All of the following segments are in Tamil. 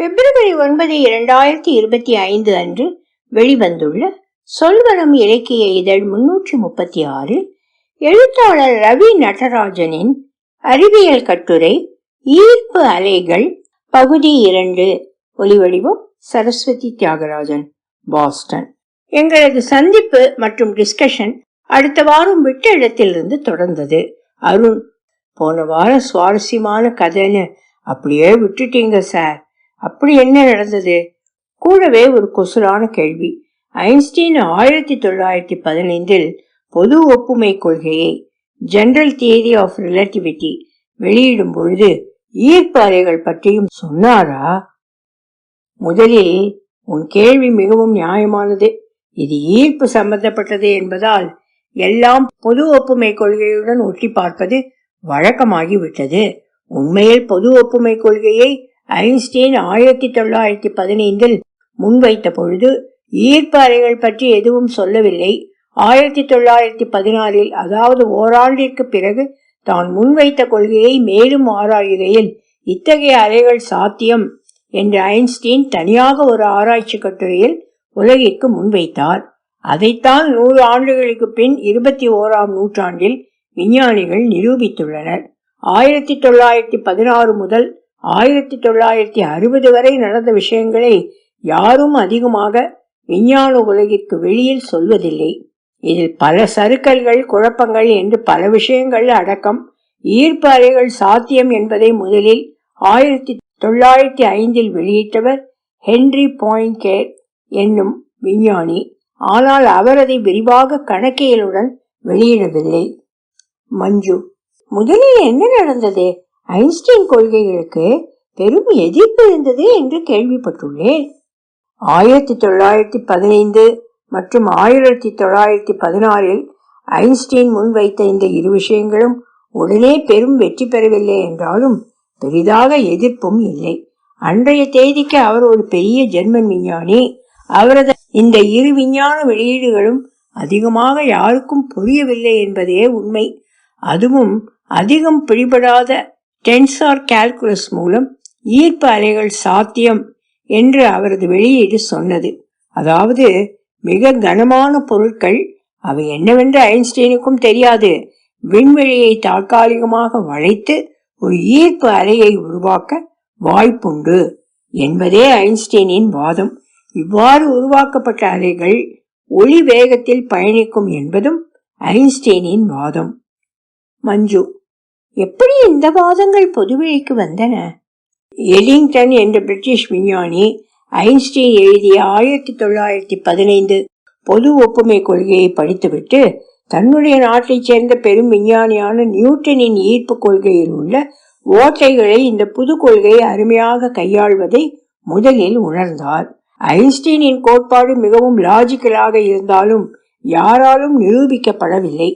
பிப்ரவரி ஒன்பது இரண்டாயிரத்தி இருபத்தி ஐந்து அன்று வெளிவந்துள்ள சொல்வனம் இலக்கிய இதழ் முன்னூற்றி முப்பத்தி ஆறு எழுத்தாளர் ரவி நடராஜனின் அறிவியல் கட்டுரை ஈர்ப்பு அலைகள் பகுதி இரண்டு ஒலிவடிவம் சரஸ்வதி தியாகராஜன் பாஸ்டன். எங்களது சந்திப்பு மற்றும் டிஸ்கஷன் அடுத்த வாரம் விட்ட இடத்திலிருந்து தொடர்ந்தது. அருண் போன வாரம் சுவாரஸ்யமான கதைன்னு அப்படியே விட்டுட்டீங்க சார். அப்படி என்ன நடந்தது? கூடவே ஒரு கொசுரான கேள்வி. ஐன்ஸ்டீன் ஆயிரத்தி தொள்ளாயிரத்தி பதினைந்தில் பொது ஒப்புமை கொள்கையை ஜெனரல் தியரி ஆஃப் ரிலேட்டிவிட்டி வெளியிடும் பொழுது ஈர்ப்பு பற்றியும் சொன்னாரா? முதலில் உன் கேள்வி மிகவும் நியாயமானது. இது ஈர்ப்பு சம்பந்தப்பட்டது என்பதால் எல்லாம் பொது ஒப்புமை கொள்கையுடன் ஒட்டி பார்ப்பது வழக்கமாகிவிட்டது. உண்மையில் பொது ஒப்புமை கொள்கையை ஐன்ஸ்டீன் ஆயிரத்தி தொள்ளாயிரத்தி பதினைந்தில் முன்வைத்த பொழுது ஈர்ப்பு அறைகள் பற்றி எதுவும் சொல்லவில்லை. ஆயிரத்தி தொள்ளாயிரத்தி பதினாறில் அதாவது ஓராண்டிற்கு பிறகு தான் முன்வைத்த கொள்கையை மேலும் ஆராயுகையில் இத்தகைய அறைகள் சாத்தியம் என்று ஐன்ஸ்டீன் தனியாக ஒரு ஆராய்ச்சி கட்டுரையில் உலகிற்கு முன்வைத்தார். அதைத்தான் நூறு ஆண்டுகளுக்கு பின் இருபத்தி ஓராம் நூற்றாண்டில் விஞ்ஞானிகள் நிரூபித்துள்ளனர். ஆயிரத்தி தொள்ளாயிரத்தி பதினாறு முதல் ஆயிரத்தி தொள்ளாயிரத்தி அறுபது வரை நடந்த விஷயங்களை யாரும் அதிகமாக விஞ்ஞான உலகிற்கு வெளியில் சொல்வதில்லை. இதில் பல சறுக்கல்கள் குழப்பங்கள் என்று பல விஷயங்கள் அடக்கம் ஈர்ப்பு அலைகள் சாத்தியம் என்பதை முதலில் ஆயிரத்தி தொள்ளாயிரத்தி ஐந்தில் வெளியிட்டவர் ஹென்றி பாயின்கேர் என்னும் விஞ்ஞானி. ஆனால் அவர் அதை விரிவாக கணக்கியலுடன் வெளியிடவில்லை. மஞ்சு முதலில் என்ன நடந்தது? ஐன்ஸ்டீன் கொள்கைகளுக்கு பெரும் எதிர்ப்பு இருந்தது என்று கேள்விப்பட்டுள்ளேன். ஆயிரத்தி தொள்ளாயிரத்தி பதினைந்து மற்றும் ஆயிரத்தி தொள்ளாயிரத்தி பதினாறில் ஐன்ஸ்டீன் முன்வைத்த இந்த இரு விஷயங்களும் உடனே பெரும் வெற்றி பெறவில்லை என்றாலும் பெரிதாக எதிர்ப்பும் இல்லை. அன்றைய தேதிக்கு அவர் ஒரு பெரிய ஜெர்மன் விஞ்ஞானி. அவரது இந்த இரு விஞ்ஞான வெளியீடுகளும் அதிகமாக யாருக்கும் புரியவில்லை என்பதே உண்மை. அதுவும் அதிகம் பிடிபடாத டென்சார் கால்குலஸ் மூலம் ஈர்ப்பு அலைகள் சாத்தியம் என்று அவரது வெளியீடு சொன்னது. அதாவது மிக கனமான பொருட்கள் அவை என்னவென்று ஐன்ஸ்டீனுக்கும் தெரியாது. விண்வெளியை தற்காலிகமாக வளைத்து ஒரு ஈர்ப்பு அலையை உருவாக்க வாய்ப்புண்டு என்பதே ஐன்ஸ்டீனின் வாதம். இவ்வாறு உருவாக்கப்பட்ட அலைகள் ஒளி வேகத்தில் பயணிக்கும் என்பதும் ஐன்ஸ்டீனின் வாதம். மஞ்சு எப்படி இந்த வாதங்கள் பொதுவெளிக்கு வந்தன? எலிங்டன் என்ற பிரிட்டிஷ் விஞ்ஞானி ஐன்ஸ்டீன் எழுதிய ஆயிரத்தி தொள்ளாயிரத்தி பதினைந்து பொது ஒப்புமை கொள்கையை படித்துவிட்டு தன்னுடைய நாட்டைச் சேர்ந்த பெரும் விஞ்ஞானியான நியூட்டனின் ஈர்ப்பு கொள்கையில் உள்ள ஓட்டைகளை இந்த புது கொள்கை அருமையாக கையாள்வதை முதலில் உணர்ந்தார். ஐன்ஸ்டீனின் கோட்பாடு மிகவும் லாஜிக்கலாக இருந்தாலும் யாராலும் நிரூபிக்கப்படவில்லை.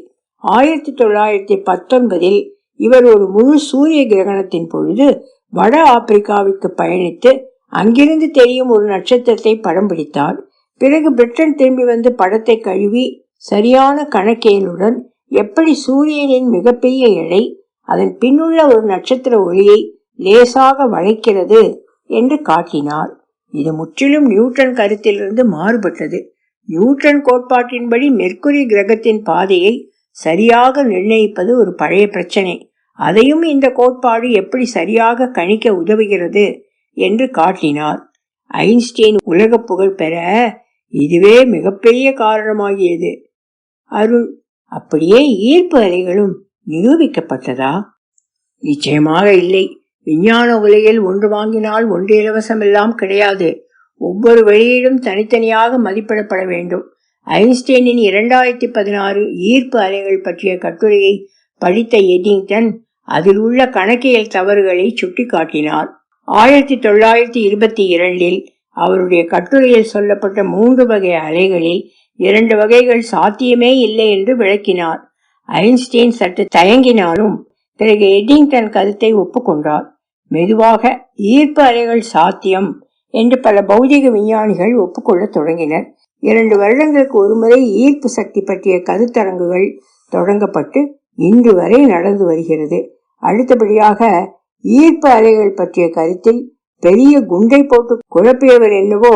ஆயிரத்தி தொள்ளாயிரத்தி பத்தொன்பதில் இவர் ஒரு முழு சூரிய கிரகணத்தின் பொழுது வட ஆப்பிரிக்காவிற்கு பயணித்து அங்கிருந்து தெரியும் ஒரு நட்சத்திரத்தை படம் பிடித்தார். பிறகு பிரிட்டன் திரும்பி வந்து படத்தை கழுவி சரியான கணக்கியலுடன் எப்படி சூரியனின் மிகப்பெரிய எடை அதன் பின்னுள்ள ஒரு நட்சத்திர ஒளியை லேசாக வளைக்கிறது என்று காட்டினார். இது முற்றிலும் நியூட்டன் கருத்திலிருந்து மாறுபட்டது. நியூட்டன் கோட்பாட்டின்படி மெர்க்குரி கிரகத்தின் பாதையை சரியாக நிர்ணயிப்பது ஒரு பழைய பிரச்சனை. அதையும் இந்த கோட்பாடு எப்படி சரியாக கணிக்க உதவுகிறது என்று காட்டினார். ஐன்ஸ்டீன் உலக புகழ் பெற இதுவே மிகப்பெரிய காரணமாகியது. அருண் அப்படியே ஈர்ப்பு அலைகளும் நிரூபிக்கப்பட்டதா? நிச்சயமாக இல்லை. விஞ்ஞான உலகில் ஒன்று வாங்கினால் ஒன்று இலவசம் எல்லாம் கிடையாது. ஒவ்வொரு வெளியீடும் தனித்தனியாக மதிப்பிடப்பட வேண்டும். ஐன்ஸ்டீனின் இரண்டாயிரத்தி பதினாறு ஈர்ப்பு அலைகள் பற்றிய கட்டுரையை படித்த எடிங்டன் அதில் உள்ள கணக்கியல் தவறுகளை சுட்டிக்காட்டினார். ஆயிரத்தி தொள்ளாயிரத்தி இருபத்தி இரண்டில் அவருடைய கட்டுரையில் சொல்லப்பட்ட மூன்று வகை அலைகளில் இரண்டு வகைகள் சாத்தியமே இல்லை என்று விளக்கினார். ஐன்ஸ்டீன் சற்று தயங்கினாலும் பிறகு எடிங்டன் கருத்தை ஒப்புக்கொண்டார். மெதுவாக ஈர்ப்பு அலைகள் சாத்தியம் என்று பல பௌதிக விஞ்ஞானிகள் ஒப்புக்கொள்ளத் தொடங்கினர். இரண்டு வருடங்களுக்கு ஒருமுறை ஈர்ப்பு சக்தி பற்றிய கருத்தரங்குகள் தொடங்கப்பட்டு இன்று வரை நடந்து வருகிறது. அடுத்தபடியாக ஈர்ப்பு அலைகள் பற்றிய கருத்தில் பெரிய குண்டை போட்டு குழப்பியவர் என்னவோ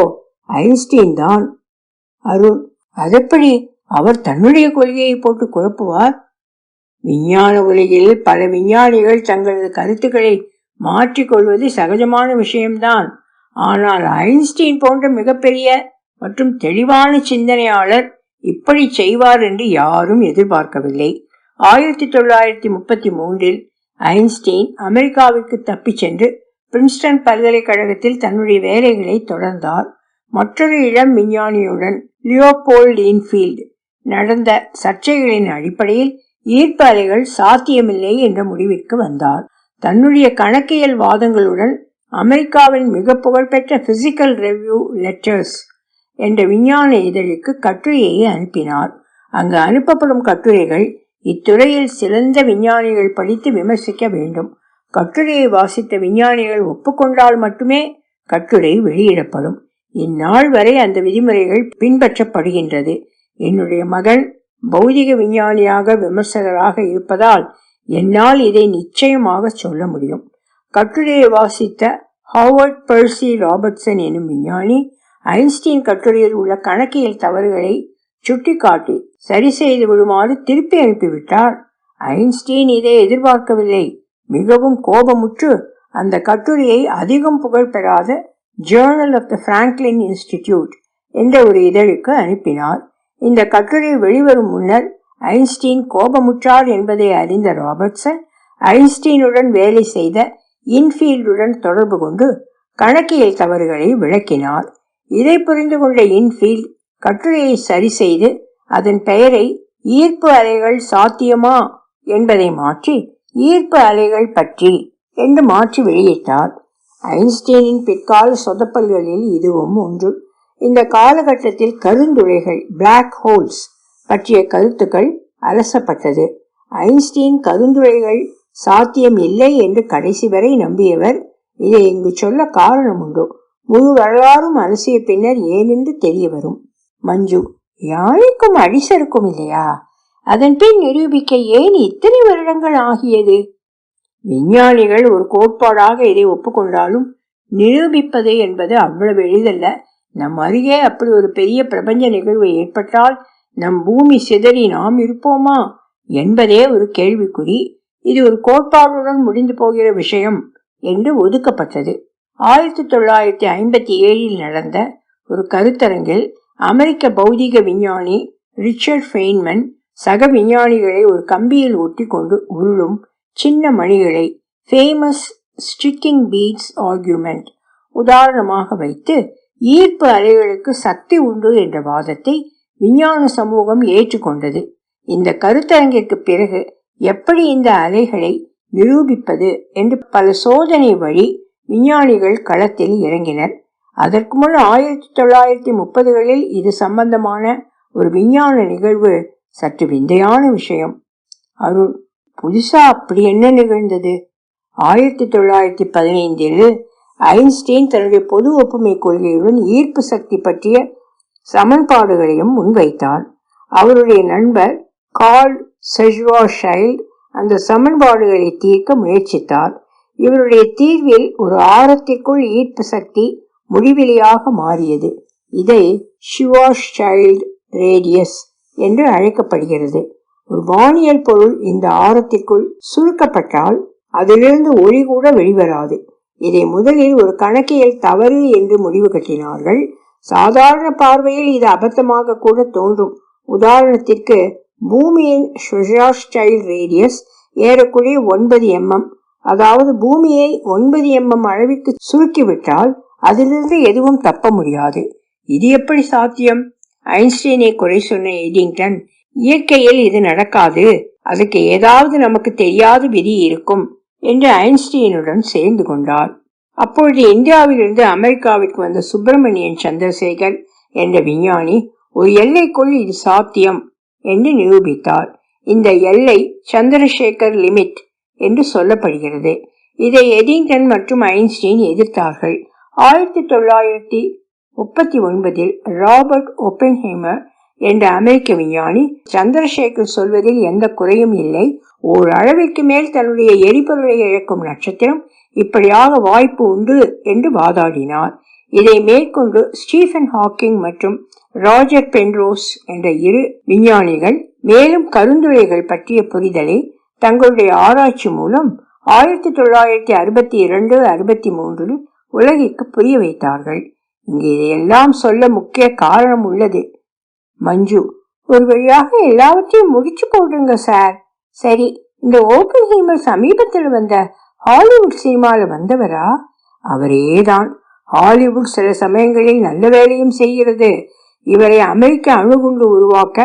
ஐன்ஸ்டீன் தான். அருண் அதெப்படி அவர் தன்னுடைய கொள்கையை போட்டு குழப்புவார்? விஞ்ஞான உலகில் பல விஞ்ஞானிகள் தங்களது கருத்துக்களை மாற்றிக்கொள்வது சகஜமான விஷயம்தான். ஆனால் ஐன்ஸ்டீன் போன்ற மிகப்பெரிய மற்றும் தெளிவான சிந்தனையாளர் இப்படி செய்வார் என்று யாரும் எதிர்பார்க்கவில்லை. ஆயிரத்தி தொள்ளாயிரத்தி முப்பத்தி மூன்றில் ஐன்ஸ்டீன் அமெரிக்காவிற்கு தப்பிச் சென்று பிரின்ஸ்டன் பல்கலைக்கழகத்தில் தன்னுடைய வேலைகளை தொடர்ந்தார். மற்றொரு இளம் விஞ்ஞானியுடன் லியோபோல்ட் இன்ஃபீல்டு நடந்த சர்ச்சைகளின் அடிப்படையில் ஈர்ப்பு அலைகள் சாத்தியமில்லை என்ற முடிவிற்கு வந்தார். தன்னுடைய கணக்கியல் வாதங்களுடன் அமெரிக்காவின் மிக புகழ்பெற்ற பிசிக்கல் ரெவ்யூ லெட்டர்ஸ் என்ற விஞ்ஞான இதழுக்கு கட்டுரையை அனுப்பினார். அங்கு அனுப்பப்படும் கட்டுரைகள் இத்துறையில் சிறந்த விஞ்ஞானிகள் படித்து விமர்சிக்க வேண்டும். கட்டுரையை வாசித்த விஞ்ஞானிகள் ஒப்புக்கொண்டால் மட்டுமே கட்டுரை வெளியிடப்படும். இந்நாள் வரை அந்த விதிமுறைகள் பின்பற்றப்படுகின்றது. என்னுடைய மகன் பௌதிக விஞ்ஞானியாக விமர்சகராக இருப்பதால் என்னால் இதை நிச்சயமாக சொல்ல முடியும். கட்டுரையை வாசித்த ஹாவர்ட் பர்சி ராபர்ட்சன் எனும் விஞ்ஞானி ஐன்ஸ்டீன் கட்டுரையில் உள்ள கணக்கியல் தவறுகளை சுட்டிக்காட்டி சரி செய்து விடுமாறு திருப்பி அனுப்பிவிட்டார். ஐன்ஸ்டீன் இதை எதிர்பார்க்கவில்லை. மிகவும் கோபமுற்று அந்த கட்டுரையை அதிகம் புகழ் பெறாத journal of the Franklin institute என்ற ஒரு இதழுக்கு அனுப்பினார். இந்த கட்டுரை வெளிவரும் முன்னர் ஐன்ஸ்டீன் கோபமுற்றார் என்பதை அறிந்த ராபர்ட்சன் ஐன்ஸ்டீனுடன் வேலை செய்த இன்ஃபீல்டுடன் தொடர்பு கொண்டு கணக்கியல் தவறுகளை விளக்கினார். இதை புரிந்து கொண்ட இன்ஃபீல்ட் கட்டுரையை சரி செய்து அதன் பெயரை ஈர்ப்பு அலைகள் சாத்தியமா என்பதை மாற்றி ஈர்ப்பு அலைகள் பற்றி என்று மாற்றி வெளியிட்டார். ஐன்ஸ்டீனின் பிற்கால சொதப்பல்களில் இதுவும் ஒன்று. இந்த காலகட்டத்தில் கருந்துளைகள் பிளாக் ஹோல்ஸ் பற்றிய கருத்துக்கள் அலசப்பட்டது. ஐன்ஸ்டீன் கருந்துளைகள் சாத்தியம் இல்லை என்று கடைசி வரை நம்பியவர் இதை இங்கு சொல்ல காரணம் உண்டு. முழு வரலாறும் அலசிய பின்னர் ஏனென்று தெரிய வரும். மஞ்சு யானைக்கும் அடிசருக்கும் இல்லையா? அதன் பின் நிரூபிக்க ஏன் இத்தனை வருடங்கள் ஆகியது? விஞ்ஞானிகள் ஒரு கோட்பாடாக இதை ஒப்புக்கொண்டாலும் நிரூபிப்பது என்பது அவ்வளவு எளிதல்ல. நம் அருகே அப்படி ஒரு பெரிய பிரபஞ்ச நிகழ்வு ஏற்பட்டால் நம் பூமி சிதறி நாம் இருப்போமா என்பதே ஒரு கேள்விக்குறி. இது ஒரு கோட்பாடுடன் முடிந்து போகிற விஷயம் என்று ஒதுக்கப்பட்டது. ஆயிரத்தி தொள்ளாயிரத்தி ஐம்பத்தி ஏழில் நடந்த ஒரு கருத்தரங்கில் அமெரிக்க பௌதிக விஞ்ஞானி ரிச்சர்ட் ஃபெயின்மன் சக விஞ்ஞானிகளை ஒரு கம்பியில் ஒட்டி கொண்டு உருளும் சின்ன மணிகளை ஃபேமஸ் ஸ்டிக்கிங் பீட்ஸ் ஆர்கியூமெண்ட் உதாரணமாக வைத்து ஈர்ப்பு அலைகளுக்கு சக்தி உண்டு என்ற வாதத்தை விஞ்ஞான சமூகம் ஏற்றுக்கொண்டது. இந்த கருத்தரங்கிற்கு பிறகு எப்படி இந்த அலைகளை நிரூபிப்பது என்று பல சோதனை வழி விஞ்ஞானிகள் களத்தில் இறங்கினர். அதற்கு முன் ஆயிரத்தி தொள்ளாயிரத்தி முப்பதுகளில் இது சம்பந்தமான ஒரு விஞ்ஞான நிகழ்வு சற்று விந்தையான விஷயம். அருண் புதுசா அப்படி என்ன நிகழ்ந்தது? ஆயிரத்தி தொள்ளாயிரத்தி பதினைந்தில் ஐன்ஸ்டீன் தன்னுடைய பொது ஒப்புமை கொள்கையுடன் ஈர்ப்பு சக்தி பற்றிய சமன்பாடுகளையும் முன்வைத்தார். அவருடைய நண்பர் கால் செஜ்வா ஷைல்ட் அந்த சமன்பாடுகளை தீர்க்க முயற்சித்தார். இவருடைய தீர்வில் ஒரு ஆரத்திற்குள் ஈர்ப்பு சக்தி முடிவிலியாக மாறியது. இதை ஷிவாஷ் சைல்ட் ரேடியஸ் என்று அழைக்கப்படுகிறது. ஒரு வானியல் பொருள் இந்த ஆரத்திற்குள் சுருக்கப்பட்டால் அதிலிருந்து ஒளி கூட வெளிவராது. இதை முதலில் ஒரு கணக்கியல் தவறு என்று முடிவு கட்டினார்கள். சாதாரண பார்வையில் இது அபத்தமாக கூட தோன்றும். உதாரணத்திற்கு பூமியின் ஸ்டைல் ரேடியஸ் ஏறக்குறைய ஒன்பது எம்எம் அதாவது பூமியை ஒன்பது எம்எம் அளவிற்கு சுருக்கிவிட்டால் அதிலிருந்து எதுவும் தப்ப முடியாது. இது எப்படி சாத்தியம்? ஐன்ஸ்டீனை குறை சொன்ன எடிங்டன் இயற்கையில் இது நடக்காது. அதுக்கு ஏதாவது நமக்கு தெரியாத விதி இருக்கும் என்று ஐன்ஸ்டீனுடன் சேர்ந்து கொண்டார். அப்பொழுது இந்தியாவிலிருந்து அமெரிக்காவிற்கு வந்த சுப்பிரமணியன் சந்திரசேகர் என்ற விஞ்ஞானி ஒரு எல்லைக்குள் இது சாத்தியம் என்று நிரூபித்தார். இந்த எல்லை சந்திரசேகர் லிமிட் என்று சொல்லப்படுகிறது. இதை எடிங்டன் மற்றும் ஐன்ஸ்டீன் எதிர்த்தார்கள். ஆயிரத்தி தொள்ளாயிரத்தி முப்பத்தி ஒன்பதில் ராபர்ட் ஒப்பன்ஹேமர் என்ற அமெரிக்க விஞ்ஞானி சந்திரசேகர் சொல்வதில் எந்த குறையும் இல்லை. ஓர் அளவிற்கு மேல் தன்னுடைய எரிபொருளை இழக்கும் நட்சத்திரம் இப்படியாக வாய்ப்பு உண்டு என்று வாதாடினார். இதை மேற்கொண்டு ஸ்டீஃபன் ஹாக்கிங் மற்றும் ராஜர் பென்ரோஸ் என்ற இரு விஞ்ஞானிகள் மேலும் கருந்துரைகள் பற்றிய புரிதலை தங்களுடைய ஆராய்ச்சி மூலம் ஆயிரத்தி தொள்ளாயிரத்தி அறுபத்தி இரண்டு அறுபத்தி மூன்றில் உலகிற்கு புரிய வைத்தார்கள். இங்கே இதையெல்லாம் சொல்ல முக்கிய காரணம் உள்ளது. மஞ்சு ஒரு வழியாக எல்லாவற்றையும் முடிச்சு போடுங்க சார். சரி இந்த ஓப்பன் ஹீமர் சமீபத்தில் வந்த ஹாலிவுட் சினிமாவில் வந்தவரா? அவரேதான். ஹாலிவுட் சில சமயங்களில் நல்ல வேலையும் செய்கிறது. இவரை அமெரிக்க அணுகுண்டு உருவாக்க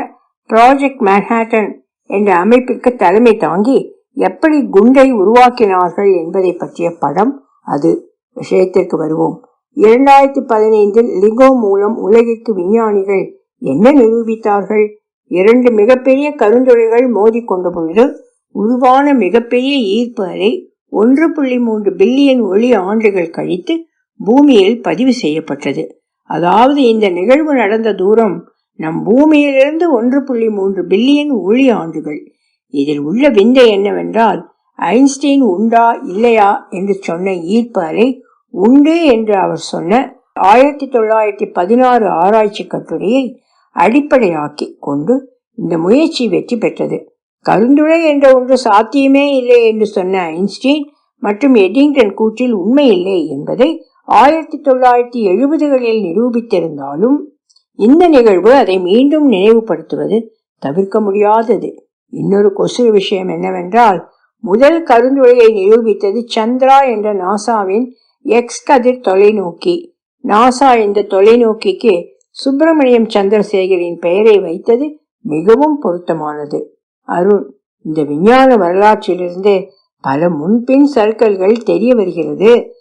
ப்ராஜெக்ட் மேன்ஹாட்டன் என்ற அமைப்பிற்கு தலைமை தாங்கி எப்படி குண்டை உருவாக்கினார்கள் என்பதை பற்றிய படம் அது. விஷயத்திற்கு வருவோம். இரண்டாயிரத்தி பதினைந்தில் லிகோ மூலம் உலகிற்கு விஞ்ஞானிகள் என்ன நிரூபித்தார்கள்? இரண்டு மிகப்பெரிய கருந்துளைகள் மோதிக்கொண்ட பொழுது உருவான மிகப்பெரிய ஈர்ப்பு அலை ஒன்று புள்ளி மூன்று பில்லியன் ஒளி ஆண்டுகள் கழித்து பூமியில் பதிவு செய்யப்பட்டது. அதாவது இந்த நிகழ்வு நடந்த தூரம் நம் பூமியிலிருந்து ஒன்று புள்ளி மூன்று பில்லியன் ஒளி ஆண்டுகள். இதில் உள்ள விந்தை என்னவென்றால் ஐன்ஸ்டீன் உண்டா இல்லையா என்று சொன்ன ஈர்ப்பு அலை உண்டு என்று அவர் சொன்ன ஆயிரத்தி தொள்ளாயிரத்தி பதினாறு ஆராய்ச்சி கட்டுரையை அடிப்படையாக்கி கொண்டு இந்த முயற்சி வெற்றி பெற்றது. கருந்துளை என்ற ஒன்று சாத்தியமே இல்லை என்று சொன்ன ஐன்ஸ்டீன் மற்றும் எடிங்டன் கூற்றில் உண்மை இல்லை என்பதை ஆயிரத்தி தொள்ளாயிரத்தி எழுபதுகளில் நிரூபித்திருந்தாலும் இந்த நிகழ்வு அதை மீண்டும் நினைவுபடுத்துவது தவிர்க்க முடியாதது. இன்னொரு கொசு விஷயம் என்னவென்றால் முதல் கருந்துளையை நிரூபித்தது சந்திரா என்ற நாசாவின் எக்ஸ் கதிர் தொலைநோக்கி. நாசா இந்த தொலைநோக்கிக்கு சுப்பிரமணியம் சந்திரசேகரின் பெயரை வைத்தது மிகவும் பொருத்தமானது. அருண் இந்த விஞ்ஞான வரலாற்றிலிருந்து பல முன்பின் சர்க்கல்கள் தெரிய வருகிறது.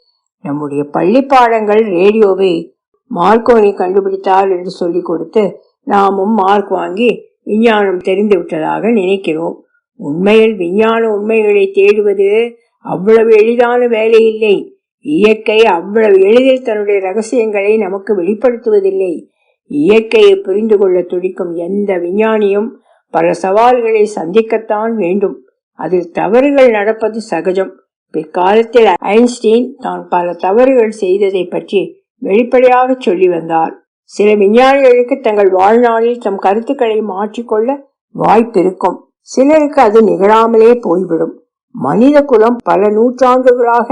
நம்முடைய பள்ளி பாடங்கள் ரேடியோவை மார்க்கோனை கண்டுபிடித்தார் என்று சொல்லிக் கொடுத்து நாமும் மார்க் வாங்கி விஞ்ஞானம் தெரிந்து விட்டதாக நினைக்கிறோம். உண்மையில் விஞ்ஞான உண்மைகளை தேடுவது அவ்வளவு எளிதான வேலை இல்லை இயற்கை அவ்வளவு எளிதில் தன்னுடைய ரகசியங்களை நமக்கு வெளிப்படுத்துவதில்லை. இயற்கையை புரிந்து கொள்ள துடிக்கும் எந்த விஞ்ஞானியும் பல சவால்களை சந்திக்கத்தான் வேண்டும். அதில் தவறுகள் நடப்பது சகஜம். பிற்காலத்தில் ஐன்ஸ்டீன் தான் பல தவறுகள் செய்ததை பற்றி வெளிப்படையாக சொல்லி வந்தார். சில விஞ்ஞானிகளுக்கு தங்கள் வாழ்நாளில் தம் கருத்துக்களை மாற்றிக்கொள்ள வாய்ப்பிருக்கும். சிலருக்கு அது நிகழாமலே போய்விடும். மனித குலம் பல நூற்றாண்டுகளாக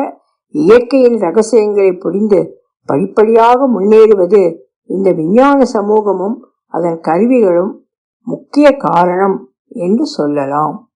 இயற்கையின் ரகசியங்களை புரிந்து படிப்படியாக முன்னேறுவது இந்த விஞ்ஞான சமூகமும் அதன் கருவிகளும் முக்கிய காரணம் என்று சொல்லலாம்.